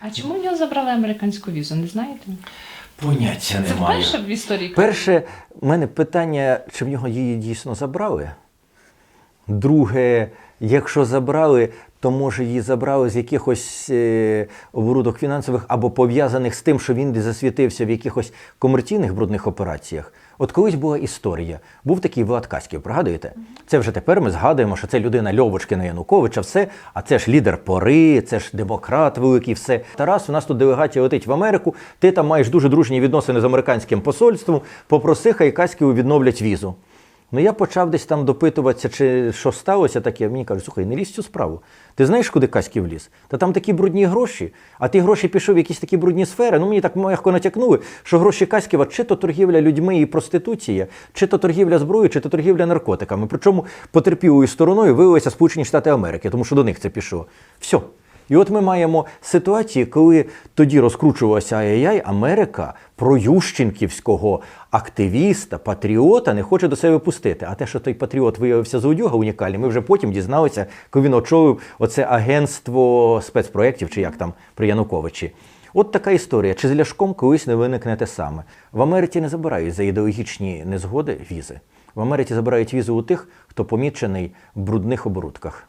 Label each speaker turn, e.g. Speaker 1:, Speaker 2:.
Speaker 1: А чому в нього забрали американську візу? Не знаєте?
Speaker 2: Поняття
Speaker 1: Це
Speaker 2: немає.
Speaker 1: вперше в історії.
Speaker 2: Перше, в мене питання, чи в нього її дійсно забрали. Друге, якщо забрали, то може її забрали з якихось е, оборудок фінансових або пов'язаних з тим, що він засвітився в якихось комерційних брудних операціях. От колись була історія. Був такий Влад Каськів, пригадуєте? Це вже тепер ми згадуємо, що це людина Льовочкина Януковича, все, а це ж лідер пори, це ж демократ великий, все. Тарас, у нас тут делегація летить в Америку, ти там маєш дуже дружні відносини з американським посольством, попроси, хай Каськіву відновлять візу. Ну я почав десь там допитуватися, чи що сталося таке. Мені кажуть, слухай, не лізь цю справу. Ти знаєш, куди Каськів ліз? Та там такі брудні гроші, а ті гроші пішов в якісь такі брудні сфери. Ну мені так легко натякнули, що гроші Каськіва чи то торгівля людьми і проституція, чи то торгівля зброєю, чи то торгівля наркотиками. Причому потерпілою стороною виявилися Сполучені Штати Америки, тому що до них це пішло. Все. І от ми маємо ситуації, коли тоді розкручувалася ай-яй, Америка про Ющенківського активіста, патріота не хоче до себе пустити. А те, що той патріот виявився злодюга унікальний, ми вже потім дізналися, коли він очолив оце агентство спецпроєктів, чи як там при Януковичі. От така історія. Чи з Ляшком колись не виникне те саме? В Америці не забирають за ідеологічні незгоди візи. В Америці забирають візи у тих, хто помічений в брудних оборудках.